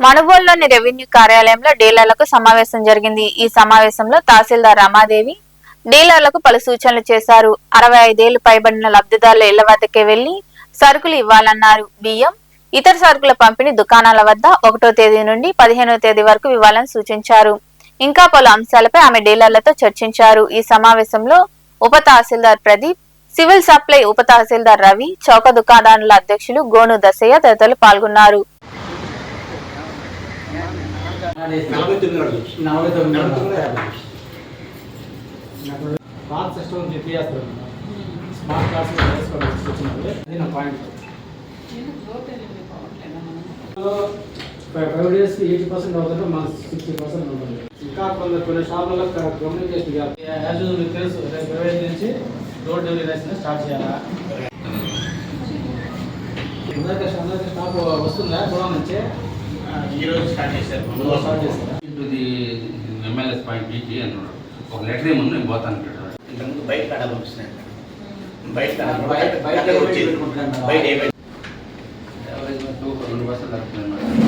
మనుబోలులోని revenue కార్యాలయంలో డీలర్లకు సమావేశం జరిగింది. ఈ సమావేశంలో తహసీల్దార్ రమాదేవి డీలర్లకు పలు సూచనలు చేశారు. అరవై ఐదేళ్ళు పైబడిన లబ్ధిదారుల ఇళ్ళ వద్దకే వెళ్ళి సరుకులు ఇవ్వాలన్నారు. బియ్యం ఇతర సరుకుల పంపిణీ దుకాణాల వద్ద ఒకటో తేదీ నుండి పదిహేనో తేదీ వరకు ఇవ్వాలని సూచించారు. ఇంకా పలు అంశాలపై ఆమె డీలర్లతో చర్చించారు. ఈ సమావేశంలో ఉప తహసీల్దార్ ప్రదీప్ సివిల్ సప్లై ఉప తహసీల్దార్ రవి చౌక దుకాణాల అధ్యక్షులు గోను దశయ్య తదితరులు పాల్గొన్నారు. నలభై తొమ్మిది అడుగులు. నలభై తొమ్మిది యాభై. పాత సిస్టమ్ స్మార్ట్ క్లాస్ వేసుకోవడం అది నా point five days eighty percent అవుతుంటే మన సిక్స్టీ పర్సెంట్ ఉంటుంది ఇంకా కొన్ని కొన్ని షాపులలో కమ్యూనికేషన్ యాజ్ మీకు తెలుసు రేపు ఇరవై ఐదు నుంచి డోర్ డెలివరీ రైస్ స్టార్ట్ చేయాలా అందరికీ స్టాప్ వస్తుందా గోడ నుంచి ఈరోజు స్టార్ట్ ఎంఎల్ఎస్ పాయింట్ బీటీ అన్నాడు. ఒక లెటర్ ముందు నేను పోతాను అంటాడు. ఇంతకుముందు బయట కాడ పంపిస్తున్నాను. బయట బయట బయట బయట